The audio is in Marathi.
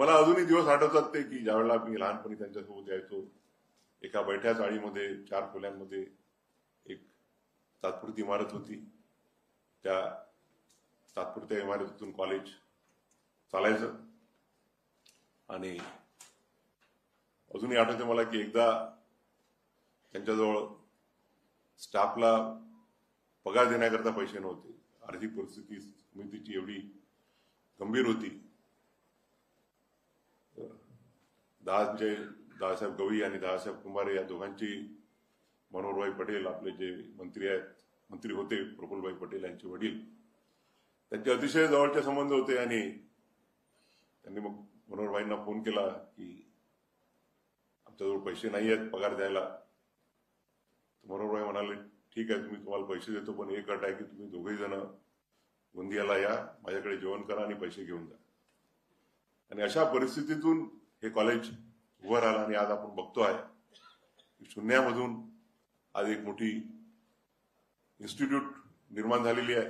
मला अजूनही दिवस आठवतात ते की ज्यावेळेला मी लहानपणी त्यांच्यासोबत यायचो एका बैठ्या चाळीमध्ये चार खोल्यांमध्ये एक तात्पुरती इमारत होती. त्या तात्पुरत्या इमारतीतून कॉलेज चालायचं. आणि अजूनही आठवते मला की एकदा त्यांच्याजवळ स्टाफला पगार देण्याकरता पैसे नव्हते. आर्थिक परिस्थिती समितीची एवढी गंभीर होती. दहाचे दादासाहेब गवई आणि दादासाहेब कुंभारे या दोघांची मनोहरभाई पटेल आपले जे मंत्री आहेत मंत्री होते प्रफुल्लभाई पटेल यांचे वडील. त्यांचे अतिशय जवळचे संबंध होते आणि त्यांनी मग मनोहरभाईंना फोन केला की आमच्याजवळ पैसे नाही आहेत पगार द्यायला. तर मनोहरभाई म्हणाले ठीक आहे तुम्ही तुम्हाला पैसे देतो पण एक अट आहे की तुम्ही दोघेही जण गोंदियाला या माझ्याकडे जेवण करा आणि पैसे घेऊन जा. आणि अशा परिस्थितीतून हे कॉलेज उभं राहिलं आणि आज आपण बघतो आहे शून्यामधून आज एक मोठी इन्स्टिट्यूट निर्माण झालेली आहे.